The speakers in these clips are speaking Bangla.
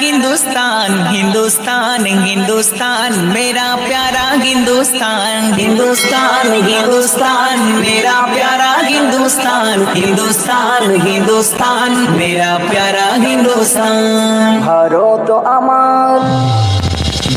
हिंदुस्तान हिंदुस्तान हिंदुस्तान, मेरा प्यारा हिंदुस्तान हिंदुस्तान हिंदुस्तान, मेरा प्यारा हिंदुस्तान हिंदुस्तान हिंदुस्तान, मेरा प्यारा हिंदुस्तान। हरो तो अमार।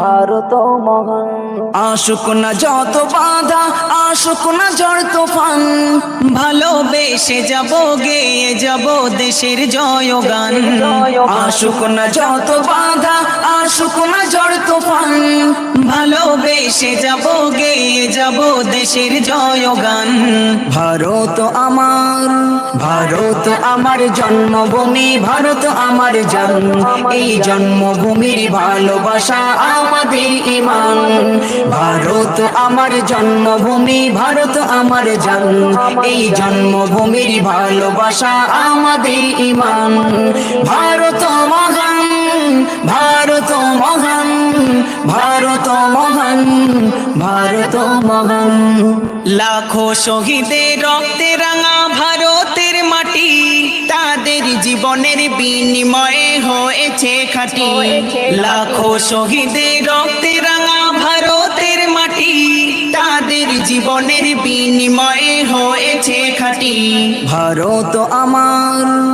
ভারত মহান আশুক না যত বাধা, আশুক না ঝড় তুফান। ভালোবেসে যাব, গেয়ে যাব দেশের জয়গান। আশুক না যত বাধা, আশুক না ঝড় তুফান। ভালোবেসে যাব, গেয়ে যাব দেশের জয়গান। ভারত আমার ভারত আমার জন্মভূমি, ভারত আমার জান এই জন্মভূমির ভালোবাসা আমাদের ইমান ভারত আমার জন্মভূমি, ভারত আমার জান। এই জন্মভূমির ভালোবাসা আমাদের ইমান ভারত মহান ভারত মহান ভারত মহান ভারত মহান। লাখো শহীদের রক্তে রাঙা ভারতের মাটি। তাদের জীবনের বিনিময়ে হয়েছে খাটি। লাখো শহীদের রক্তে রাঙা ভারতের মাটি। তাদের জীবনের বিনিময়ে হয়েছে খাটি। ভারত আমার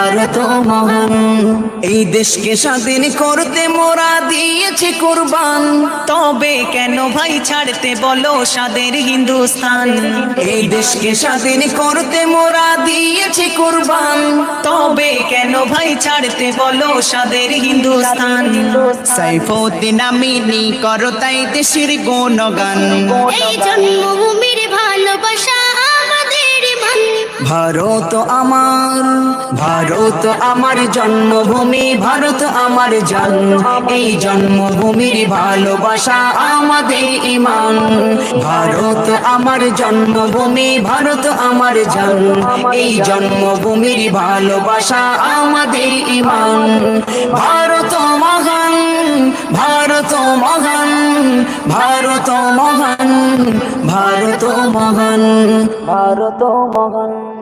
ভারত মহান এই দেশকে স্বাধীন করতে মোরা দিয়েছে কোরবান। তবে কেন ভাই ছাড়তে বলো সাদের হিন্দুস্তান? এই দেশকে স্বাধীন করতে মোরা দিয়েছে কোরবান। তবে কেন ভাই ছাড়তে বলো সাদের হিন্দুস্তান? সাইফুদ্দিন আমিনি করো তাই দেশের গুণগান। জন্মভূমির ভালোবাসা ভারত আমার ভারত আমার জন্মভূমি, ভারত আমার জান। এই জন্মভূমির ভালোবাসা আমাদের ইমান। ভারত আমার জন্মভূমি, ভারত আমার জান। এই জন্মভূমির ভালোবাসা আমাদের ইমান। ভারত মহান ভারত মহান ভারত মহান ভারত মহান ভারত মহান।